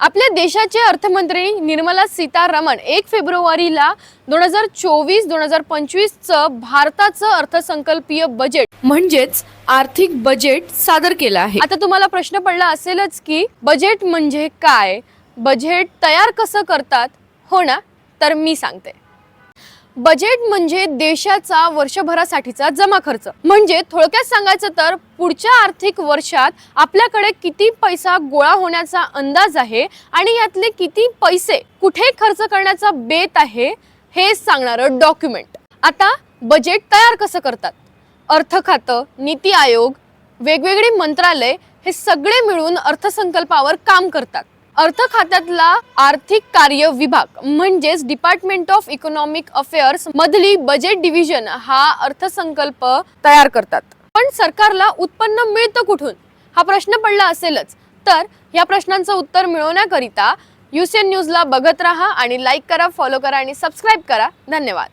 आपल्या देशाचे अर्थमंत्री निर्मला सीतारामन एक फेब्रुवारीला दोन हजार चोवीस दोन हजार पंचवीसचं भारताचं अर्थसंकल्पीय बजेट म्हणजेच आर्थिक बजेट सादर केलं आहे. आता तुम्हाला प्रश्न पडला असेलच की बजेट म्हणजे काय? बजेट तयार कसं करतात? हो ना? तर मी सांगते. बजेट म्हणजे देशाचा वर्षभरासाठीचा जमा खर्च. म्हणजे थोडक्यात सांगायचं तर पुढच्या आर्थिक वर्षात आपल्याकडे किती पैसा गोळा होण्याचा अंदाज आहे आणि यातले किती पैसे कुठे खर्च करण्याचा बेत आहे हे सांगणारं डॉक्युमेंट. आता बजेट तयार कसं करतात? अर्थ खातं नीती आयोग वेगवेगळी मंत्रालय हे सगळे मिळून अर्थसंकल्पावर काम करतात. अर्थ खात्यातला आर्थिक कार्य विभाग म्हणजेच डिपार्टमेंट ऑफ इकॉनॉमिक अफेअर्स मधली बजेट डिव्हिजन हा अर्थसंकल्प तयार करतात. पण सरकारला उत्पन्न मिळतं कुठून? हा प्रश्न पडला असेलच. तर या प्रश्नांचं उत्तर मिळवण्याकरिता युसेन न्यूजला बघत राहा आणि लाईक करा फॉलो करा आणि सबस्क्राईब करा. धन्यवाद.